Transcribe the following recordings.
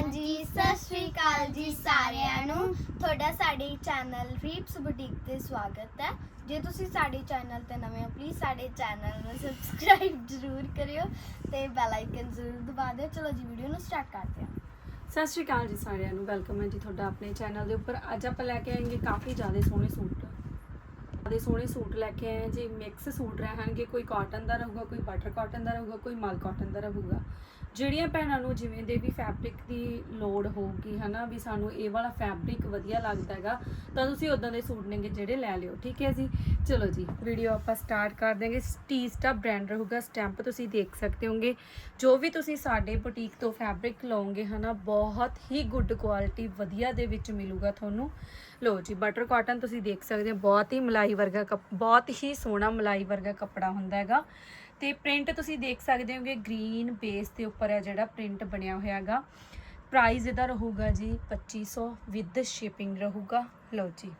ਹਾਂਜੀ, ਸਤਿ ਸ਼੍ਰੀ ਅਕਾਲ ਜੀ ਸਾਰਿਆਂ ਨੂੰ। ਤੁਹਾਡਾ ਸਾਡੇ ਚੈਨਲ ਰੀਪਸ ਬੁਟੀਕ ਤੇ ਸਵਾਗਤ ਹੈ। ਜੇ ਤੁਸੀਂ ਸਾਡੇ ਚੈਨਲ ਤੇ ਨਵੇਂ ਹੋ ਪਲੀਜ਼ ਸਾਡੇ ਚੈਨਲ ਨੂੰ ਸਬਸਕ੍ਰਾਈਬ ਜ਼ਰੂਰ ਕਰਿਓ ਤੇ ਬੈਲ ਆਈਕਨ ਜ਼ਰੂਰ ਦਬਾ ਦਿਓ। ਚਲੋ ਜੀ ਵੀਡੀਓ ਨੂੰ ਸਟਾਰਟ ਕਰਦੇ ਹਾਂ। ਸਤਿ ਸ਼੍ਰੀ ਅਕਾਲ ਜੀ ਸਾਰਿਆਂ ਨੂੰ। ਵੈਲਕਮ ਹੈ ਜੀ ਤੁਹਾਡਾ ਆਪਣੇ ਚੈਨਲ ਦੇ ਉੱਪਰ। ਅੱਜ ਆਪਾਂ ਲੈ ਕੇ ਆਏਗੇ ਕਾਫੀ ਜ਼ਿਆਦਾ ਸੋਹਣੇ ਸੂਟ। ਜ਼ਿਆਦਾ ਸੋਹਣੇ ਸੂਟ ਲੈ ਕੇ ਆਏ ਹਾਂ ਜੀ। ਮਿਕਸ ਸੂਟ ਰਹਿਣਗੇ। ਕੋਈ ਕਾਟਨ ਦਾ ਰਹੂਗਾ, ਕੋਈ ਬਟਰ ਕਾਟਨ ਦਾ ਰਹੂਗਾ, ਕੋਈ ਮਲ ਕਾਟਨ ਦਾ ਰਹੂਗਾ। ਜਿਹੜੀਆਂ ਭੈਣਾਂ ਨੂੰ ਜਿਵੇਂ ਦੇ ਵੀ ਫੈਬਰਿਕ ਦੀ ਲੋੜ ਹੋਊਗੀ, ਹਨਾ, ਵੀ ਸਾਨੂੰ ਇਹ ਵਾਲਾ ਫੈਬਰਿਕ ਵਧੀਆ ਲੱਗਦਾ ਹੈਗਾ, ਤਾਂ ਤੁਸੀਂ ਉਦਾਂ ਦੇ ਸੂਟ ਨੇਗੇ ਜਿਹੜੇ ਲੈ ਲਿਓ, ਠੀਕ ਹੈ ਜੀ? ਚਲੋ ਜੀ ਵੀਡੀਓ ਆਪਾਂ ਸਟਾਰਟ ਕਰ ਦੇਂਗੇ ਸਟੀਸਟਾ ਬ੍ਰਾਂਡ ਰਹੂਗਾ ਸਟੈਂਪ ਤੁਸੀਂ ਦੇਖ ਸਕਦੇ ਹੋਗੇ। ਜੋ ਵੀ ਤੁਸੀਂ ਸਾਡੇ ਬੁਟੀਕ ਤੋਂ ਫੈਬਰਿਕ ਲਓਗੇ, ਹਨਾ, ਬਹੁਤ ਹੀ ਗੁੱਡ ਕੁਆਲਿਟੀ ਵਧੀਆ ਦੇ ਵਿੱਚ ਮਿਲੂਗਾ ਤੁਹਾਨੂੰ। ਲੋ ਜੀ ਬਟਰ ਕਾਟਨ ਤੁਸੀਂ ਦੇਖ ਸਕਦੇ ਹੋ, ਬਹੁਤ ਹੀ ਮਲਾਈ ਵਰਗਾ ਕੱਪ, ਬਹੁਤ ਹੀ ਸੋਹਣਾ ਮਲਾਈ ਵਰਗਾ ਕੱਪੜਾ ਹੁੰਦਾ ਹੈਗਾ। ਤੇ ਪ੍ਰਿੰਟ ਤੁਸੀਂ ਦੇਖ ਸਕਦੇ ਹੋਗੇ ਗ੍ਰੀਨ ਬੇਸ ਦੇ ਉੱਪਰ ਹੈ ਜਿਹੜਾ ਪ੍ਰਿੰਟ ਬਣਿਆ ਹੋਇਆ ਹੈਗਾ। ਪ੍ਰਾਈਸ ਇਹਦਾ ਰਹੂਗਾ ਜੀ 2500 ਵਿਦ ਸ਼ਿਪਿੰਗ ਰਹੂਗਾ। ਲਓ ਜੀ,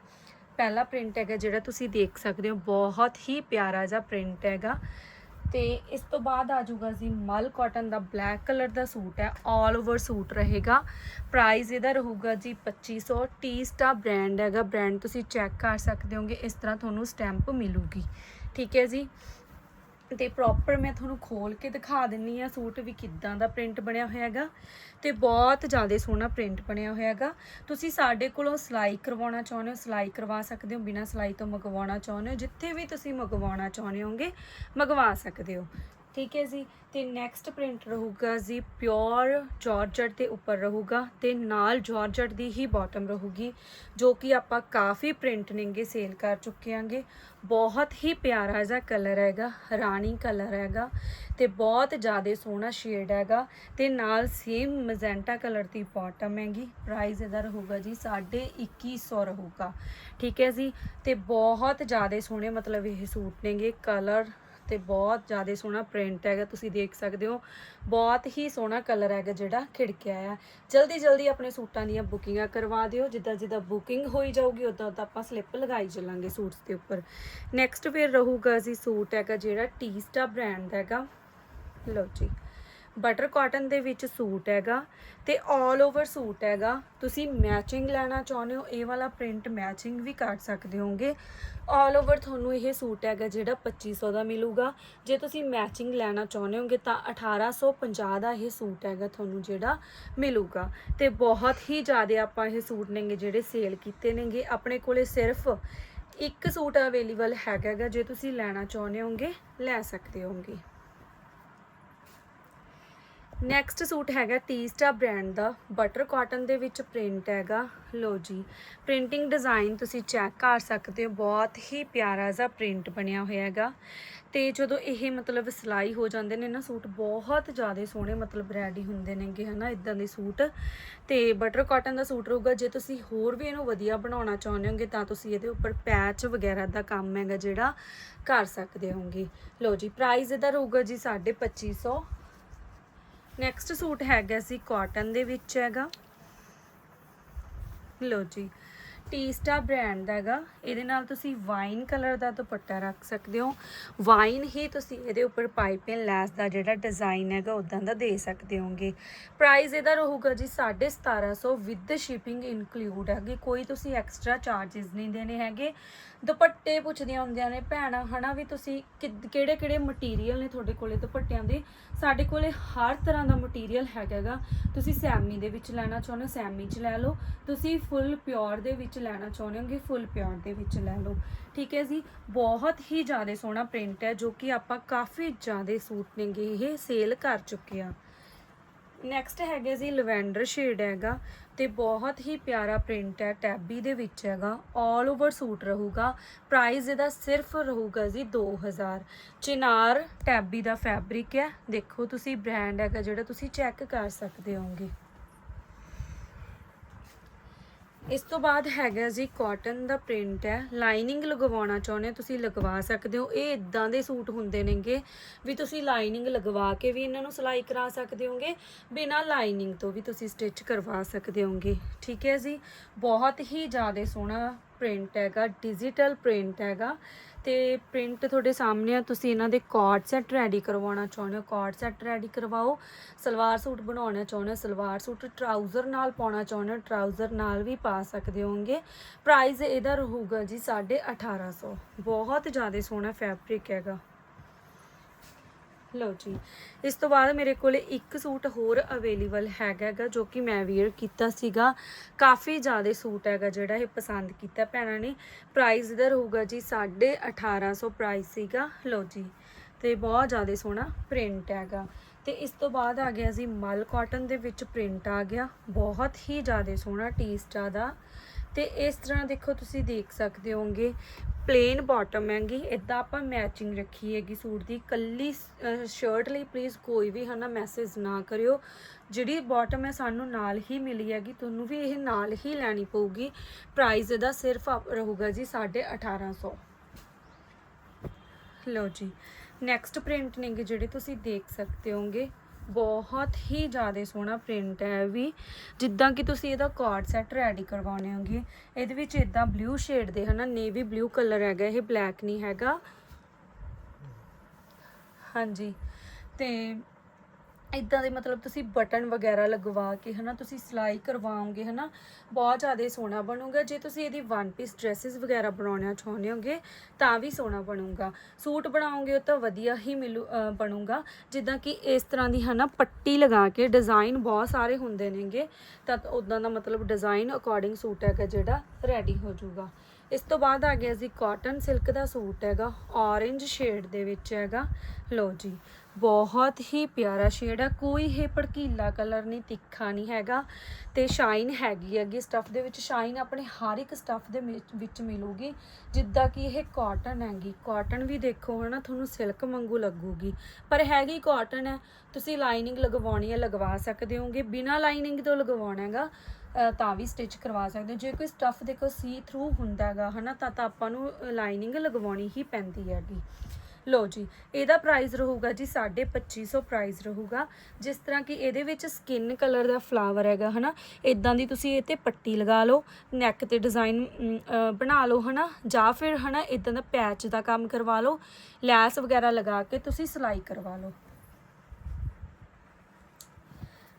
ਪਹਿਲਾ ਪ੍ਰਿੰਟ ਹੈਗਾ ਜਿਹੜਾ ਤੁਸੀਂ ਦੇਖ ਸਕਦੇ ਹੋ, ਬਹੁਤ ਹੀ ਪਿਆਰਾ ਜਿਹਾ ਪ੍ਰਿੰਟ ਹੈਗਾ। ਤੇ ਇਸ ਤੋਂ ਬਾਅਦ ਆ ਜਾਊਗਾ ਜੀ ਮਲ ਕਾਟਨ ਦਾ ਬਲੈਕ ਕਲਰ ਦਾ ਸੂਟ ਹੈ 올 ਓਵਰ ਸੂਟ ਰਹੇਗਾ। ਪ੍ਰਾਈਸ ਇਹਦਾ ਰਹੂਗਾ ਜੀ 2500 ਟੀ ਸਟਾ ਬ੍ਰਾਂਡ ਹੈਗਾ। ਬ੍ਰਾਂਡ ਤੁਸੀਂ ਚੈੱਕ ਕਰ ਸਕਦੇ ਹੋਗੇ, ਇਸ ਤਰ੍ਹਾਂ ਤੁਹਾਨੂੰ ਸਟੈਂਪ ਮਿਲੂਗੀ। ਠੀਕ ਹੈ ਜੀ? ਤੇ ਪ੍ਰੋਪਰ ਮੈਂ ਤੁਹਾਨੂੰ ਖੋਲ ਕੇ ਦਿਖਾ ਦਿੰਨੀ ਆ ਸੂਟ ਵੀ ਕਿੱਦਾਂ ਦਾ ਪ੍ਰਿੰਟ ਬਣਿਆ ਹੋਇਆ ਹੈਗਾ ਤੇ ਬਹੁਤ ਜ਼ਿਆਦਾ ਸੋਹਣਾ ਪ੍ਰਿੰਟ ਬਣਿਆ ਹੋਇਆ ਹੈਗਾ। ਤੁਸੀਂ ਸਾਡੇ ਕੋਲੋਂ ਸਿਲਾਈ ਕਰਵਾਉਣਾ ਚਾਹੁੰਦੇ ਹੋ, ਸਿਲਾਈ ਕਰਵਾ ਸਕਦੇ ਹੋ, ਬਿਨਾਂ ਸਿਲਾਈ ਤੋਂ ਮੰਗਵਾਉਣਾ ਚਾਹੁੰਦੇ ਹੋ, ਜਿੱਥੇ ਵੀ ਤੁਸੀਂ ਮੰਗਵਾਉਣਾ ਚਾਹੁੰਦੇ ਹੋਗੇ ਮੰਗਵਾ ਸਕਦੇ ਹੋ। ਠੀਕ ਹੈ ਜੀ, ਤੇ ਨੈਕਸਟ ਪ੍ਰਿੰਟ ਰਹੂਗਾ ਜੀ ਪਿਓਰ ਜਾਰਜਟ ਦੇ ਉੱਪਰ ਰਹੂਗਾ ਤੇ ਨਾਲ ਜਾਰਜਟ ਦੀ ਹੀ ਬਾਟਮ ਰਹੂਗੀ, ਜੋ ਕਿ ਆਪਾਂ ਕਾਫੀ ਪ੍ਰਿੰਟ ਨੇਗੇ ਸੇਲ ਕਰ ਚੁੱਕੇ ਆਂਗੇ ਬਹੁਤ ਹੀ ਪਿਆਰਾ ਜਿਹਾ ਕਲਰ ਹੈਗਾ, ਰਾਣੀ ਕਲਰ ਹੈਗਾ ਤੇ ਬਹੁਤ ਜ਼ਿਆਦਾ ਸੋਹਣਾ ਸ਼ੇਡ ਹੈਗਾ ਤੇ ਨਾਲ ਸੇਮ ਮੈਜੈਂਟਾ ਕਲਰ ਦੀ ਬਾਟਮ ਹੈਗੀ। ਪ੍ਰਾਈਸ ਇਹਦਾ ਰਹੂਗਾ ਜੀ 2150 ਰਹੂਗਾ। ਠੀਕ ਹੈ ਜੀ, ਤੇ ਬਹੁਤ ਜ਼ਿਆਦਾ ਸੋਹਣੇ ਮਤਲਬ ਇਹ ਸੂਟ ਨੇਗੇ ਕਲਰ ਤੇ ਬਹੁਤ ਜ਼ਿਆਦਾ ਸੋਹਣਾ ਪ੍ਰਿੰਟ ਹੈਗਾ, ਤੁਸੀਂ ਦੇਖ ਸਕਦੇ ਹੋ। ਬਹੁਤ ਹੀ ਸੋਹਣਾ ਕਲਰ ਹੈਗਾ ਜਿਹੜਾ ਖਿੜਕਿਆ ਆ। ਜਲਦੀ ਜਲਦੀ ਆਪਣੇ ਸੂਟਾਂ ਦੀਆਂ ਬੁਕਿੰਗਾਂ ਕਰਵਾ ਦਿਓ। ਜਿੱਦਾਂ ਜਿੱਦਾਂ ਬੁਕਿੰਗ ਹੋਈ ਜਾਊਗੀ, ਉਦਾਂ ਉਦਾਂ ਆਪਾਂ ਸਲਿੱਪ ਲਗਾਈ ਚੱਲਾਂਗੇ ਸੂਟਸ ਦੇ ਉੱਪਰ। ਨੈਕਸਟ ਫਿਰ ਰਹੂਗਾ ਜੀ ਸੂਟ ਹੈਗਾ ਜਿਹੜਾ ਟੀਸਟਾ ਬ੍ਰਾਂਡ ਦਾ ਹੈਗਾ। ਲਓ ਜੀ। ਬਟਰ ਕਾਟਨ ਦੇ ਵਿੱਚ ਸੂਟ ਹੈਗਾ ਤੇ 올 ਓਵਰ ਸੂਟ ਹੈਗਾ। ਤੁਸੀਂ ਮੈਚਿੰਗ ਲੈਣਾ ਚਾਹੁੰਦੇ ਹੋ, ਇਹ ਵਾਲਾ ਪ੍ਰਿੰਟ ਮੈਚਿੰਗ ਵੀ ਕਰ ਸਕਦੇ ਹੋਗੇ 올 ਓਵਰ ਤੁਹਾਨੂੰ ਇਹ ਸੂਟ ਹੈਗਾ ਜਿਹੜਾ 2500 ਦਾ ਮਿਲੂਗਾ। ਜੇ ਤੁਸੀਂ ਮੈਚਿੰਗ ਲੈਣਾ ਚਾਹੁੰਦੇ ਹੋਗੇ ਤਾਂ 1850 ਦਾ ਇਹ ਸੂਟ ਹੈਗਾ ਤੁਹਾਨੂੰ ਜਿਹੜਾ ਮਿਲੂਗਾ। ਤੇ ਬਹੁਤ ਹੀ ਜ਼ਿਆਦਾ ਆਪਾਂ ਇਹ ਸੂਟ ਨੇਗੇ ਜਿਹੜੇ ਸੇਲ ਕੀਤੇ ਨੇਗੇ। ਆਪਣੇ ਕੋਲੇ ਸਿਰਫ ਇੱਕ ਸੂਟ ਅਵੇਲੇਬਲ ਹੈਗਾ ਜੇ ਤੁਸੀਂ ਲੈਣਾ ਚਾਹੁੰਦੇ ਹੋਗੇ ਲੈ ਸਕਦੇ ਹੋਗੇ ਨੈਕਸਟ ਸੂਟ ਹੈਗਾ ਤੀਸਟਾ ਬ੍ਰਾਂਡ ਦਾ ਬਟਰ ਕਾਟਨ ਦੇ ਵਿੱਚ ਪ੍ਰਿੰਟ ਹੈਗਾ। ਲੋ ਜੀ ਪ੍ਰਿੰਟਿੰਗ ਡਿਜ਼ਾਈਨ ਤੁਸੀਂ ਚੈੱਕ ਕਰ ਸਕਦੇ ਹੋ, ਬਹੁਤ ਹੀ ਪਿਆਰਾ ਜਿਹਾ ਪ੍ਰਿੰਟ ਬਣਿਆ ਹੋਇਆ ਹੈਗਾ। ਤੇ ਜਦੋਂ ਇਹ ਮਤਲਬ ਸਿਲਾਈ ਹੋ ਜਾਂਦੇ ਨੇ ਨਾ ਸੂਟ, ਬਹੁਤ ਜ਼ਿਆਦਾ ਸੋਹਣੇ ਮਤਲਬ ਰੈਡੀ ਹੁੰਦੇ ਨੇਗੇ ਹਨਾ ਇਦਾਂ ਦੇ ਸੂਟ। ਤੇ ਬਟਰ ਕਾਟਨ ਦਾ ਸੂਟ ਰਹੂਗਾ, ਜੇ ਤੁਸੀਂ ਹੋਰ ਵੀ ਇਹਨੂੰ ਵਧੀਆ ਬਣਾਉਣਾ ਚਾਹੁੰਦੇ ਹੋਗੇ, ਤਾਂ ਤੁਸੀਂ ਇਹਦੇ ਉੱਪਰ ਪੈਚ ਵਗੈਰਾ ਦਾ ਕੰਮ ਹੈਗਾ ਜਿਹੜਾ ਕਰ ਸਕਦੇ ਹੋਗੇ। ਲੋ ਜੀ ਪ੍ਰਾਈਸ ਇਹਦਾ ਰਹੂਗਾ ਜੀ 2550 ਨੈਕਸਟ ਸੂਟ ਹੈਗਾ ਸੀ ਕਾਟਨ ਦੇ ਵਿੱਚ ਹੈਗਾ। ਲੋ ਜੀ। ਟੀਸਟਾ ਬ੍ਰਾਂਡ ਦਾ ਹੈਗਾ। ਇਹਦੇ ਨਾਲ ਤੁਸੀਂ ਵਾਈਨ ਕਲਰ ਦਾ ਦੁਪੱਟਾ ਰੱਖ ਸਕਦੇ ਹੋ। ਵਾਈਨ ਹੀ ਤੁਸੀਂ ਇਹਦੇ ਉੱਪਰ ਪਾਈਪਿੰਗ ਲੈਸ ਦਾ ਜਿਹੜਾ ਡਿਜ਼ਾਈਨ ਹੈਗਾ ਉਦਾਂ ਦਾ ਦੇ ਸਕਦੇ ਹੋਗੇ। ਪ੍ਰਾਈਸ ਇਹਦਾ ਰਹੂਗਾ ਜੀ 1750 ਵਿਦ ਸ਼ਿਪਿੰਗ ਇਨਕਲੂਡ ਹੈਗੀ। ਕੋਈ ਤੁਸੀਂ ਐਕਸਟਰਾ ਚਾਰजेस ਨਹੀਂ ਦੇਣੇ ਹੈਗੇ। ਦੁਪੱਟੇ ਪੁੱਛਦੀਆਂ ਹੁੰਦੀਆਂ ਨੇ, ਭੈਣਾਂ, ਹਨਾ ਵੀ ਤੁਸੀਂ ਕਿਹੜੇ ਕਿਹੜੇ ਮਟੀਰੀਅਲ ਨੇ ਤੁਹਾਡੇ ਕੋਲੇ ਦੁਪੱਟਿਆਂ ਦੇ? ਸਾਡੇ ਕੋਲੇ ਹਰ ਤਰ੍ਹਾਂ ਦਾ ਮਟੀਰੀਅਲ ਹੈਗਾਗਾ ਤੁਸੀਂ ਸੈਮੀ ਦੇ ਵਿੱਚ ਲੈਣਾ ਚਾਹੁੰਦੇ ਸੈਮੀ 'ਚ ਲੈ ਲਓ। ਤੁਸੀਂ ਫੁੱਲ ਪਿਓਰ ਦੇ ਵਿੱਚ ਲੈਣਾ ਚਾਹੁੰਦੇ ਹੋਗੇ ਫੁੱਲ ਪਿਓਰ ਦੇ ਵਿੱਚ ਲੈ ਲਓ। ਠੀਕ ਹੈ ਜੀ? ਬਹੁਤ ਹੀ ਜ਼ਿਆਦਾ ਸੋਹਣਾ ਪ੍ਰਿੰਟ ਹੈ, ਜੋ ਕਿ ਆਪਾਂ ਕਾਫੀ ਜ਼ਿਆਦਾ ਸੂਟ ਨੇਗੇ ਇਹ ਸੇਲ ਕਰ ਚੁੱਕੇ ਆ ਨੈਕਸਟ ਹੈਗੇ ਜੀ ਲਵੈਂਡਰ ਸ਼ੇਡ ਹੈਗਾ ਤੇ ਬਹੁਤ ਹੀ ਪਿਆਰਾ ਪ੍ਰਿੰਟ ਹੈ ਟੈਬੀ ਦੇ ਵਿੱਚ ਹੈਗਾ 올 ਓਵਰ ਸੂਟ ਰਹੂਗਾ। ਪ੍ਰਾਈਸ ਇਹਦਾ ਸਿਰਫ ਰਹੂਗਾ ਜੀ 2000 ਚਿਨਾਰ ਟੈਬੀ ਦਾ ਫੈਬਰਿਕ ਹੈ, ਦੇਖੋ ਤੁਸੀਂ ਬ੍ਰਾਂਡ ਹੈਗਾ ਜਿਹੜਾ ਤੁਸੀਂ ਚੈੱਕ ਕਰ ਸਕਦੇ ਹੋਗੇ ਇਸ ਤੋਂ ਬਾਅਦ ਹੈਗਾ ਜੀ ਕਾਟਨ ਦਾ ਪ੍ਰਿੰਟ ਹੈ। ਲਾਈਨਿੰਗ ਲਗਵਾਉਣਾ ਚਾਹੁੰਦੇ ਹੋ, ਤੁਸੀਂ ਲਗਵਾ ਸਕਦੇ ਹੋ। ਇਹ ਇਦਾਂ ਦੇ ਸੂਟ ਹੁੰਦੇ ਨੇਗੇ ਵੀ ਤੁਸੀਂ ਲਾਈਨਿੰਗ ਲਗਵਾ ਕੇ ਵੀ ਇਹਨਾਂ ਨੂੰ ਸਿਲਾਈ ਕਰਾ ਸਕਦੇ ਹੋਗੇ, ਬਿਨਾਂ ਲਾਈਨਿੰਗ ਤੋਂ ਵੀ ਤੁਸੀਂ ਸਟਿਚ ਕਰਵਾ ਸਕਦੇ ਹੋਗੇ। ਠੀਕ ਹੈ ਜੀ? ਬਹੁਤ ਹੀ ਜ਼ਿਆਦਾ ਸੋਹਣਾ ਪ੍ਰਿੰਟ ਹੈਗਾ ਡਿਜੀਟਲ ਪ੍ਰਿੰਟ ਹੈਗਾ। ਤੇ ਪ੍ਰਿੰਟ ਤੁਹਾਡੇ ਸਾਹਮਣੇ ਆ, ਤੁਸੀਂ ਇਹਨਾਂ ਦੇ ਕਾਰਡ ਸੈੱਟ ਰੈਡੀ ਕਰਵਾਉਣਾ ਚਾਹੁੰਦੇ ਹੋ। ਕਾਰਡ ਸੈੱਟ ਰੈਡੀ ਕਰਵਾਓ, ਸਲਵਾਰ ਸੂਟ ਬਣਾਉਣਾ ਚਾਹੁੰਦੇ ਹੋ, ਸਲਵਾਰ ਸੂਟ ਟਰਾਊਜ਼ਰ ਨਾਲ ਪਾਉਣਾ ਚਾਹੁੰਦੇ ਹੋ ਟਰਾਊਜ਼ਰ ਨਾਲ ਵੀ ਪਾ ਸਕਦੇ ਹੋਗੇ ਪ੍ਰਾਈਸ ਇਹਦਾ ਰਹੂਗਾ ਜੀ 1850 ਬਹੁਤ ਜ਼ਿਆਦਾ ਸੋਹਣਾ ਫੈਬਰਿਕ ਹੈਗਾ। ਲਓ ਜੀ। ਇਸ ਤੋਂ ਬਾਅਦ ਮੇਰੇ ਕੋਲ ਇੱਕ ਸੂਟ ਹੋਰ ਅਵੇਲੇਬਲ ਹੈਗਾ ਹੈਗਾ ਜੋ ਕਿ ਮੈਂ ਵੇਅਰ ਕੀਤਾ ਸੀਗਾ। ਕਾਫੀ ਜ਼ਿਆਦਾ ਸੂਟ ਹੈਗਾ ਜਿਹੜਾ ਇਹ ਪਸੰਦ ਕੀਤਾ ਭੈਣਾਂ ਨੇ। ਪ੍ਰਾਈਸ ਇਹਦਾ ਰਹੂਗਾ ਜੀ 1850 ਪ੍ਰਾਈਸ ਸੀਗਾ। ਲਓ ਜੀ, ਤੇ ਬਹੁਤ ਜ਼ਿਆਦਾ ਸੋਹਣਾ ਪ੍ਰਿੰਟ ਹੈਗਾ। ਤੇ ਇਸ ਤੋਂ ਬਾਅਦ ਆ ਗਿਆ ਜੀ ਮਲ ਕਾਟਨ ਦੇ ਵਿੱਚ ਪ੍ਰਿੰਟ ਆ ਗਿਆ। ਬਹੁਤ ਹੀ ਜ਼ਿਆਦਾ ਸੋਹਣਾ ਟੀਸਟਾ ਦਾ। ਤੇ ਇਸ ਤਰ੍ਹਾਂ ਦੇਖੋ ਤੁਸੀਂ ਦੇਖ ਸਕਦੇ ਹੋਗੇ ਪਲੇਨ ਬਾਟਮ ਹੈਗੀ ਇਦਾਂ ਆਪਾਂ ਮੈਚਿੰਗ ਰੱਖੀ ਹੈਗੀ ਸੂਟ ਦੀ, ਕੱਲੀ ਸ਼ਰਟ ਲਈ ਪਲੀਜ਼ ਕੋਈ ਵੀ ਹਨਾ ਮੈਸੇਜ ਨਾ ਕਰਿਓ। ਜਿਹੜੀ ਬਾਟਮ ਹੈ ਸਾਨੂੰ ਨਾਲ ਹੀ ਮਿਲੀ ਹੈਗੀ, ਤੁਹਾਨੂੰ ਵੀ ਇਹ ਨਾਲ ਹੀ ਲੈਣੀ ਪਊਗੀ। ਪ੍ਰਾਈਸ ਇਹਦਾ ਸਿਰਫ ਆਪ- ਰਹੂਗਾ ਜੀ 1850 ਲਓ ਜੀ ਨੈਕਸਟ ਪ੍ਰਿੰਟ ਨੇਗੇ ਜਿਹੜੇ ਤੁਸੀਂ ਦੇਖ ਸਕਦੇ ਹੋਗੇ ਬਹੁਤ ਹੀ ਜ਼ਿਆਦਾ ਸੋਹਣਾ ਪ੍ਰਿੰਟ ਹੈ ਇਹ ਵੀ। ਜਿੱਦਾਂ ਕਿ ਤੁਸੀਂ ਇਹਦਾ ਕਾਰਡ ਸੈੱਟ ਰੈਡੀ ਕਰਵਾਉਣੇ ਹੋਗੇ ਇਹਦੇ ਵਿੱਚ ਇਦਾਂ ਬਲੂ ਸ਼ੇਡ ਦੇ ਹਨਾ ਨੇਵੀ ਬਲੂ ਕਲਰ ਹੈਗਾ, ਇਹ ਬਲੈਕ ਨਹੀਂ ਹੈਗਾ। ਹਾਂਜੀ। ਤੇ ਇਦਾਂ ਦੇ ਮਤਲਬ ਤੁਸੀਂ ਬਟਨ ਵਗੈਰਾ ਲਗਵਾ ਕੇ ਹਨਾ, ਤੁਸੀਂ ਸਿਲਾਈ ਕਰਵਾਓਗੇ ਹਨਾ, ਬਹੁਤ ਜ਼ਿਆਦਾ ਸੋਹਣਾ ਬਣੂਗਾ। ਜੇ ਤੁਸੀਂ ਇਹਦੀ ਵਨ ਪੀਸ ਡਰੈਸਸ ਵਗੈਰਾ ਬਣਾਉਣਾ ਚਾਹੁੰਦੇ ਹੋਗੇ, ਤਾਂ ਵੀ ਸੋਹਣਾ ਬਣੂਗਾ। ਸੂਟ ਬਣਾਓਗੇ, ਉਹ ਤਾਂ ਵਧੀਆ ਹੀ ਮਿਲੂ ਬਣੂਗਾ। ਜਿੱਦਾਂ ਕਿ ਇਸ ਤਰ੍ਹਾਂ ਦੀ ਹਨਾ, ਪੱਟੀ ਲਗਾ ਕੇ ਡਿਜ਼ਾਈਨ ਬਹੁਤ ਸਾਰੇ ਹੁੰਦੇ ਨੇਗੇ, ਤਾਂ ਉਦਾਂ ਦਾ ਮਤਲਬ ਡਿਜ਼ਾਈਨ ਅਕੋਰਡਿੰਗ ਸੂਟ ਹੈਗਾ ਜਿਹੜਾ ਰੈਡੀ ਹੋ ਜਾਊਗਾ। ਇਸ ਤੋਂ ਬਾਅਦ ਆ ਗਿਆ ਜੀ ਕਾਟਨ ਸਿਲਕ ਦਾ ਸੂਟ ਹੈਗਾ ਔਰੇਂਜ ਸ਼ੇਡ ਦੇ ਵਿੱਚ ਹੈਗਾ। ਲਓ ਜੀ। ਬਹੁਤ ਹੀ ਪਿਆਰਾ ਸ਼ੇਡ ਆ। ਕੋਈ ਇਹ ਭੜਕੀਲਾ ਕਲਰ ਨਹੀਂ, ਤਿੱਖਾ ਨਹੀਂ ਹੈਗਾ ਤੇ ਸ਼ਾਈਨ ਹੈਗੀ ਹੈਗੀ। ਸਟਫ ਦੇ ਵਿੱਚ ਸ਼ਾਈਨ ਆਪਣੇ ਹਰ ਇੱਕ ਸਟਫ ਦੇ ਵਿੱਚ- ਵਿੱਚ ਮਿਲੂਗੀ। ਜਿੱਦਾਂ ਕਿ ਇਹ ਕਾਟਨ ਹੈਗੀ। ਕਾਟਨ ਵੀ ਦੇਖੋ ਹਨਾ, ਤੁਹਾਨੂੰ ਸਿਲਕ ਵਾਂਗੂ ਲੱਗੂਗੀ। ਪਰ ਹੈਗੀ ਕਾਟਨ ਹੈ, ਤੁਸੀਂ ਲਾਈਨਿੰਗ ਲਗਵਾਉਣੀ ਹੈ, ਲਗਵਾ ਸਕਦੇ ਹੋਗੇ। ਬਿਨਾ ਲਾਈਨਿੰਗ ਤੋਂ ਲਗਵਾਉਣਾ ਹੈਗਾ ਤਾਂ ਵੀ ਸਟਿਚ ਕਰਵਾ ਸਕਦੇ ਹੋ। ਜੇ ਕੋਈ ਸਟਫ ਦੇਖੋ ਸੀ ਥਰੂ ਹੁੰਦਾ ਹੈਗਾ, ਹਨਾ, ਤਾਂ ਤਾਂ ਆਪਾਂ ਨੂੰ ਲਾਈਨਿੰਗ ਲਗਵਾਉਣੀ ਹੀ ਪੈਂਦੀ ਹੈਗੀ। ਲਓ ਜੀ, ਇਹਦਾ ਪ੍ਰਾਈਸ ਰਹੂਗਾ ਜੀ 2500 ਪ੍ਰਾਈਸ ਰਹੂਗਾ। ਜਿਸ ਤਰ੍ਹਾਂ ਕਿ ਇਹਦੇ ਵਿੱਚ ਸਕਿਨ ਕਲਰ ਦਾ ਫਲਾਵਰ ਹੈਗਾ, ਹਨਾ? ਇਦਾਂ ਦੀ ਤੁਸੀਂ ਇਹ ਤੇ ਪੱਟੀ ਲਗਾ ਲਓ ਨੈਕ ਤੇ ਡਿਜ਼ਾਈਨ ਬਣਾ ਲਓ, ਹਨਾ? ਜਾਂ ਫਿਰ, ਹਨਾ ਇਦਾਂ ਦਾ ਪੈਚ ਦਾ ਕੰਮ ਕਰਵਾ ਲਓ, ਲੈਸ ਵਗੈਰਾ ਲਗਾ ਕੇ ਤੁਸੀਂ ਸਿਲਾਈ ਕਰਵਾ ਲਓ।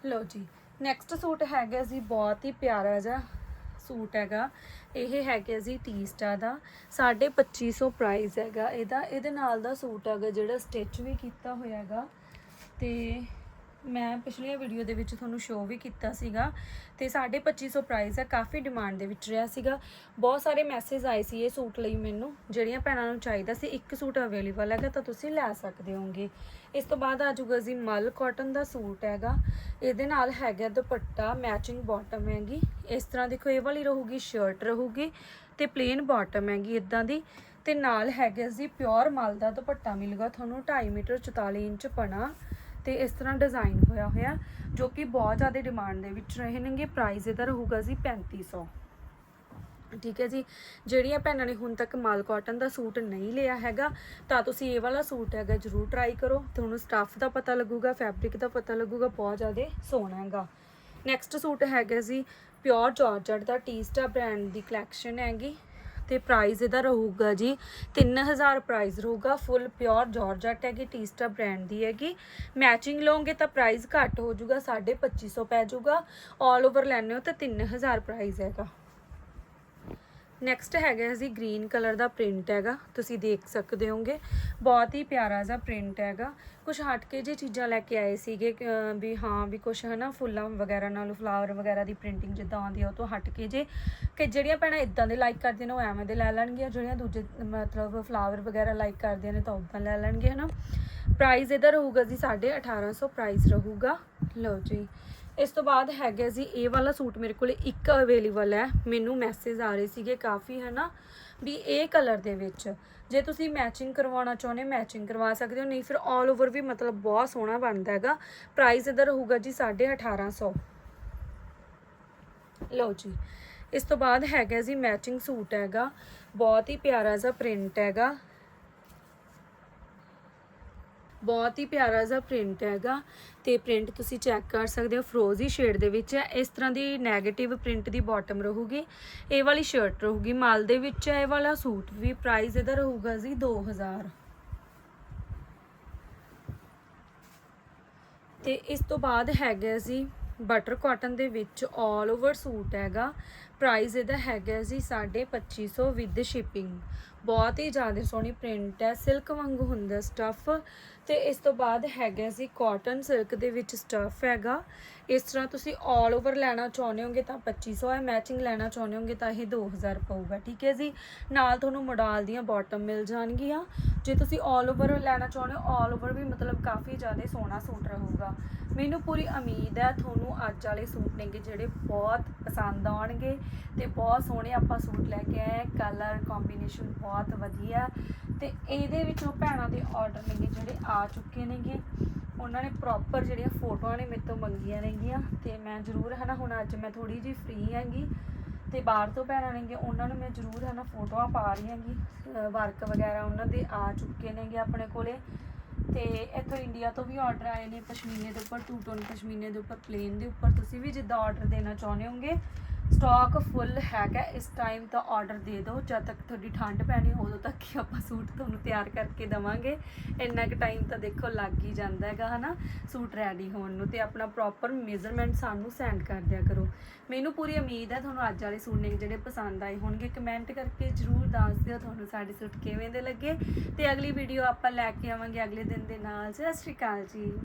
ਲਓ ਜੀ ਨੈਕਸਟ ਸੂਟ ਹੈਗਾ ਜੀ, ਬਹੁਤ ਹੀ ਪਿਆਰਾ ਜਿਹਾ ਸੂਟ ਹੈਗਾ। ਇਹ ਹੈਗਾ ਜੀ ਟੀਸਟਾ ਦਾ। 2550 ਪ੍ਰਾਈਸ ਹੈਗਾ। ਇਹਦਾ ਇਹਦੇ ਨਾਲ ਦਾ ਸੂਟ ਹੈਗਾ ਜਿਹੜਾ ਸਟਿਚ ਵੀ ਕੀਤਾ ਹੋਇਆ ਹੈਗਾ। ਤੇ ਮੈਂ ਪਿਛਲੀਆਂ ਵੀਡੀਓ ਦੇ ਵਿੱਚ ਤੁਹਾਨੂੰ ਸ਼ੋਅ ਵੀ ਕੀਤਾ ਸੀਗਾ ਤੇ 2550 ਪ੍ਰਾਈਸ ਹੈ ਕਾਫੀ ਡਿਮਾਂਡ ਦੇ ਵਿੱਚ ਰਿਹਾ ਸੀਗਾ। ਬਹੁਤ ਸਾਰੇ ਮੈਸੇਜ ਆਏ ਸੀ ਇਹ ਸੂਟ ਲਈ ਮੈਨੂੰ, ਜਿਹੜੀਆਂ ਭੈਣਾਂ ਨੂੰ ਚਾਹੀਦਾ ਸੀ, ਇੱਕ ਸੂਟ ਅਵੇਲੇਬਲ ਹੈਗਾ ਤਾਂ ਤੁਸੀਂ ਲੈ ਸਕਦੇ ਹੋਗੇ ਇਸ ਤੋਂ ਬਾਅਦ ਆ ਜਾਊਗਾ ਜੀ ਮਲ ਕਾਟਨ ਦਾ ਸੂਟ ਹੈਗਾ, ਇਹਦੇ ਨਾਲ ਹੈਗਾ ਦੁਪੱਟਾ ਮੈਚਿੰਗ ਬਾਟਮ ਹੈਗੀ। ਇਸ ਤਰ੍ਹਾਂ ਦੇਖੋ, ਇਹ ਵਾਲੀ ਰਹੂਗੀ ਸ਼ਰਟ ਰਹੂਗੀ ਤੇ ਪਲੇਨ ਬਾਟਮ ਹੈਗੀ ਇਦਾਂ ਦੀ। ਤੇ ਨਾਲ ਹੈਗਾ ਜੀ ਪਿਓਰ ਮਲ ਦਾ ਦੁਪੱਟਾ ਮਿਲੇਗਾ ਤੁਹਾਨੂੰ 2.5 ਮੀਟਰ 44 ਇੰਚ ਪਣਾ ਤੇ ਇਸ ਤਰ੍ਹਾਂ ਡਿਜ਼ਾਈਨ ਹੋਇਆ ਹੋਇਆ, ਜੋ ਕਿ ਬਹੁਤ ਜ਼ਿਆਦਾ ਡਿਮਾਂਡ ਦੇ ਵਿੱਚ ਰਹੇ ਨੇਗੇ ਪ੍ਰਾਈਸ ਇਹਦਾ ਰਹੂਗਾ ਜੀ 3500 ਠੀਕ ਹੈ ਜੀ? ਜਿਹੜੀਆਂ ਭੈਣਾਂ ਨੇ ਹੁਣ ਤੱਕ ਮਾਲ ਕਾਟਨ ਦਾ ਸੂਟ ਨਹੀਂ ਲਿਆ ਹੈਗਾ, ਤਾਂ ਤੁਸੀਂ ਇਹ ਵਾਲਾ ਸੂਟ ਹੈਗਾ ਜਰੂਰ ਟਰਾਈ ਕਰੋ। ਤੁਹਾਨੂੰ ਸਟੱਫ ਦਾ ਪਤਾ ਲੱਗੂਗਾ ਫੈਬਰਿਕ ਦਾ ਪਤਾ ਲੱਗੂਗਾ, ਬਹੁਤ ਜ਼ਿਆਦਾ ਸੋਹਣਾ ਹੈਗਾ। ਨੈਕਸਟ ਸੂਟ ਹੈਗਾ ਜੀ ਪਿਓਰ ਜਾਰਜਟ ਦਾ ਟੀਸਟਾ ਬ੍ਰਾਂਡ ਦੀ ਕਲੈਕਸ਼ਨ ਹੈਗੀ। ਤੇ ਪ੍ਰਾਈਸ ਇਹਦਾ ਰਹੂਗਾ ਜੀ 3000 ਪ੍ਰਾਈਸ ਰਹੂਗਾ ਫੁੱਲ ਪਿਓਰ ਜਾਰਜਟ ਹੈਗੀ ਟੀਸਟਾ ਬ੍ਰਾਂਡ ਦੀ ਹੈਗੀ। ਮੈਚਿੰਗ ਲਓਗੇ ਤਾਂ ਪ੍ਰਾਈਸ ਘੱਟ ਹੋ ਜਾਊਗਾ 2500 ਪੈ ਜਾਊਗਾ। 올 ਓਵਰ ਲੈਣੇ ਹੋ ਤਾਂ 3000 ਪ੍ਰਾਈਸ ਹੈਗਾ। ਨੈਕਸਟ ਹੈਗਾ ਜੀ ਗ੍ਰੀਨ ਕਲਰ ਦਾ ਪ੍ਰਿੰਟ ਹੈਗਾ, ਤੁਸੀਂ ਦੇਖ ਸਕਦੇ ਹੋਗੇ ਬਹੁਤ ਹੀ ਪਿਆਰਾ ਜਿਹਾ ਪ੍ਰਿੰਟ ਹੈਗਾ। ਕੁਝ ਹਟ ਕੇ ਜੇ ਚੀਜ਼ਾਂ ਲੈ ਕੇ ਆਏ ਸੀਗੇ ਵੀ ਹਾਂ, ਵੀ ਕੁਝ ਹਨਾ, ਫੁੱਲਾਂ ਵਗੈਰਾ ਨਾਲ ਫਲਾਵਰ ਵਗੈਰਾ ਦੀ ਪ੍ਰਿੰਟਿੰਗ ਜਿੱਦਾਂ ਆਉਂਦੀ ਆ, ਉਹ ਤੋਂ ਹਟ ਕੇ ਜੇ ਕਿ ਜਿਹੜੀਆਂ ਭੈਣਾਂ ਇਦਾਂ ਦੇ ਲਾਈਕ ਕਰਦੀਆਂ ਨੇ, ਉਹ ਐਵੇਂ ਦੇ ਲੈ ਲੈਣਗੀਆਂ। ਜਿਹੜੀਆਂ ਦੂਜੇ, ਮਤਲਬ ਫਲਾਵਰ ਵਗੈਰਾ ਲਾਈਕ ਕਰਦੀਆਂ ਨੇ, ਤਾਂ ਉਦਾਂ ਲੈ ਲੈਣਗੇ, ਹਨਾ। ਪ੍ਰਾਈਸ ਇਹਦਾ ਰਹੂਗਾ ਜੀ 1850 ਪ੍ਰਾਈਸ ਰਹੂਗਾ। ਲਓ ਜੀ। ਇਸ ਤੋਂ ਬਾਅਦ ਹੈਗਾ ਜੀ ਇਹ ਵਾਲਾ ਸੂਟ ਮੇਰੇ ਕੋਲ ਇੱਕ ਅਵੇਲੇਬਲ ਹੈ। ਮੈਨੂੰ ਮੈਸੇਜ ਆ ਰਹੇ ਸੀਗੇ ਕਾਫੀ, ਹਨਾ? ਵੀ ਇਹ ਕਲਰ ਦੇ ਵਿੱਚ, ਜੇ ਤੁਸੀਂ ਮੈਚਿੰਗ ਕਰਵਾਉਣਾ ਚਾਹੁੰਦੇ ਮੈਚਿੰਗ ਕਰਵਾ ਸਕਦੇ ਹੋ, ਨਹੀਂ ਫਿਰ 올 ਓਵਰ ਵੀ ਮਤਲਬ ਬਹੁਤ ਸੋਹਣਾ ਬਣਦਾ ਹੈਗਾ। ਪ੍ਰਾਈਸ ਇਹਦਾ ਰਹੂਗਾ ਜੀ 1850 ਲਓ ਜੀ, ਇਸ ਤੋਂ ਬਾਅਦ ਹੈਗਾ ਜੀ ਮੈਚਿੰਗ ਸੂਟ ਹੈਗਾ। ਬਹੁਤ ਹੀ ਪਿਆਰਾ ਜਿਹਾ ਪ੍ਰਿੰਟ ਹੈਗਾ। ਬਹੁਤ ਹੀ ਪਿਆਰਾ ਜਿਹਾ ਪ੍ਰਿੰਟ ਹੈਗਾ ਤੇ ਪ੍ਰਿੰਟ ਤੁਸੀਂ ਚੈੱਕ ਕਰ ਸਕਦੇ ਹੋ ਫਰੋਜ਼ੀ ਸ਼ੇਡ ਦੇ ਵਿੱਚ ਹੈ। ਇਸ ਤਰ੍ਹਾਂ ਦੀ 네ਗੇਟਿਵ ਪ੍ਰਿੰਟ ਦੀ ਬਾਟਮ ਰਹੂਗੀ, ਇਹ ਵਾਲੀ ਸ਼ਰਟ ਰਹੂਗੀ। ਮਾਲ ਦੇ ਵਿੱਚ ਹੈ, ਇਹ ਵਾਲਾ ਸੂਟ ਵੀ ਪ੍ਰਾਈਸ ਇਹਦਾ ਰਹੂਗਾ ਜੀ 2000 ਤੇ ਇਸ ਤੋਂ ਬਾਅਦ ਹੈਗਾ ਜੀ ਬਟਰ ਕਾਟਨ ਦੇ ਵਿੱਚ 올 ਓਵਰ ਸੂਟ ਹੈਗਾ। ਪ੍ਰਾਈਸ ਇਹਦਾ ਹੈਗਾ ਜੀ 2500 ਵਿਦ ਸ਼ਿਪਿੰਗ ਬਹੁਤ ਹੀ ਜ਼ਿਆਦਾ ਸੋਹਣੀ ਪ੍ਰਿੰਟ ਹੈ, ਸਿਲਕ ਵਾਂਗੂ ਹੁੰਦਾ ਸਟੱਫ ਤੇ ਇਸ ਤੋਂ ਬਾਅਦ ਹੈਗਾ ਸੀ ਕਾਟਨ ਸਿਲਕ ਦੇ ਵਿੱਚ ਸਟੱਫ ਹੈਗਾ। ਇਸ ਤਰ੍ਹਾਂ ਤੁਸੀਂ 올 ਓਵਰ ਲੈਣਾ ਚਾਹੁੰਦੇ ਹੋਗੇ ਤਾਂ 2500 ਹੈ ਮੈਚਿੰਗ ਲੈਣਾ ਚਾਹੁੰਦੇ ਹੋਗੇ ਤਾਂ ਇਹ 2000 ਪਊਗਾ ਠੀਕ ਹੈ ਜੀ ਨਾਲ ਤੁਹਾਨੂੰ ਮੋਡਾਲ ਦੀਆਂ ਬਾਟਮ ਮਿਲ ਜਾਣਗੀਆਂ ਜੇ ਤੁਸੀਂ 올 ਓਵਰ ਲੈਣਾ ਚਾਹੁੰਦੇ ਹੋ 올 ਓਵਰ ਵੀ ਮਤਲਬ ਕਾਫੀ ਜ਼ਿਆਦਾ ਸੋਹਣਾ ਸੂਟ ਰਹੂਗਾ ਮੈਨੂੰ ਪੂਰੀ ਉਮੀਦ ਹੈ ਤੁਹਾਨੂੰ ਅੱਜ ਵਾਲੇ ਸੂਟ ਨੇਗੇ ਜਿਹੜੇ ਬਹੁਤ ਪਸੰਦ ਆਉਣਗੇ ਤੇ ਬਹੁਤ ਸੋਹਣੇ ਆਪਾਂ ਸੂਟ ਲੈ ਕੇ ਆਏ ਕਲਰ ਕੰਬੀਨੇਸ਼ਨ ਬਹੁਤ ਵਧੀਆ ਤੇ ਇਹਦੇ ਵਿੱਚੋਂ ਭੈਣਾਂ ਦੇ ਆਰਡਰ ਨੇਗੇ ਜਿਹੜੇ ਆ ਚੁੱਕੇ ਨੇਗੇ ਉਹਨਾਂ ਨੇ ਪ੍ਰੋਪਰ ਜਿਹੜੀਆਂ ਫੋਟੋਆਂ ਨੇ ਮੇਰੇ ਤੋਂ ਮੰਗੀਆਂ ਨੇਗੀਆਂ ਤੇ ਮੈਂ ਜ਼ਰੂਰ ਹੈ ਨਾ ਹੁਣ ਅੱਜ ਮੈਂ ਥੋੜੀ ਜਿਹੀ ਫ੍ਰੀ ਹੈਗੀ ਤੇ ਬਾਹਰ ਤੋਂ ਭੈਣਾਂ ਨੇਗੇ ਉਹਨਾਂ ਨੂੰ ਮੈਂ ਜ਼ਰੂਰ ਹੈ ਨਾ ਫੋਟੋਆਂ ਪਾ ਰਹੀ ਹੈਗੀ ਵਰਕ ਵਗੈਰਾ ਉਹਨਾਂ ਦੇ ਆ ਚੁੱਕੇ ਨੇਗੇ ਆਪਣੇ ਕੋਲੇ ਤੇ ਇੱਥੋਂ ਇੰਡੀਆ ਤੋਂ ਵੀ ਆਰਡਰ ਆਏ ਨੇ ਪਸ਼ਮੀਨੇ ਦੇ ਉੱਪਰ ਟੂ ਟੋਨ ਪਸ਼ਮੀਨੇ ਦੇ ਉੱਪਰ ਪਲੇਨ ਦੇ ਉੱਪਰ, ਤੁਸੀਂ ਵੀ ਜਿੱਦਾਂ ਆਰਡਰ ਦੇਣਾ ਚਾਹੁੰਦੇ ਹੋਗੇ ਸਟਾਕ ਫੁੱਲ ਹੈਗਾ, ਇਸ ਟਾਈਮ ਤਾਂ ਆਰਡਰ ਦੇ ਦਿਓ, ਜਦ ਤੱਕ ਤੁਹਾਡੀ ਠੰਡ ਪੈਣੀ, ਉਦੋਂ ਤੱਕ ਹੀ ਆਪਾਂ ਸੂਟ ਤੁਹਾਨੂੰ ਤਿਆਰ ਕਰਕੇ ਦਵਾਂਗੇ। ਇੰਨਾ ਕੁ ਟਾਈਮ ਤਾਂ ਦੇਖੋ ਲੱਗ ਹੀ ਜਾਂਦਾ ਹੈਗਾ, ਹਨਾ? ਸੂਟ ਰੈਡੀ ਹੋਣ ਨੂੰ ਤੇ ਆਪਣਾ ਪ੍ਰੋਪਰ ਮੇਜ਼ਰਮੈਂਟ ਸਾਨੂੰ ਸੈਂਡ ਕਰ ਦਿਆ ਕਰੋ। ਮੈਨੂੰ ਪੂਰੀ ਉਮੀਦ ਹੈ ਤੁਹਾਨੂੰ ਅੱਜ ਵਾਲੇ ਸੂਟ ਨੇ ਜਿਹੜੇ ਪਸੰਦ ਆਏ ਹੋਣਗੇ ਕਮੈਂਟ ਕਰਕੇ ਜਰੂਰ ਦੱਸ ਦਿਓ ਤੁਹਾਨੂੰ ਸਾਡੇ ਸੂਟ ਕਿਵੇਂ ਦੇ ਲੱਗੇ। ਤੇ ਅਗਲੀ ਵੀਡੀਓ ਆਪਾਂ ਲੈ ਕੇ ਆਵਾਂਗੇ ਅਗਲੇ ਦਿਨ ਦੇ ਨਾਲ। ਸਤਿ ਸ਼੍ਰੀ ਅਕਾਲ ਜੀ।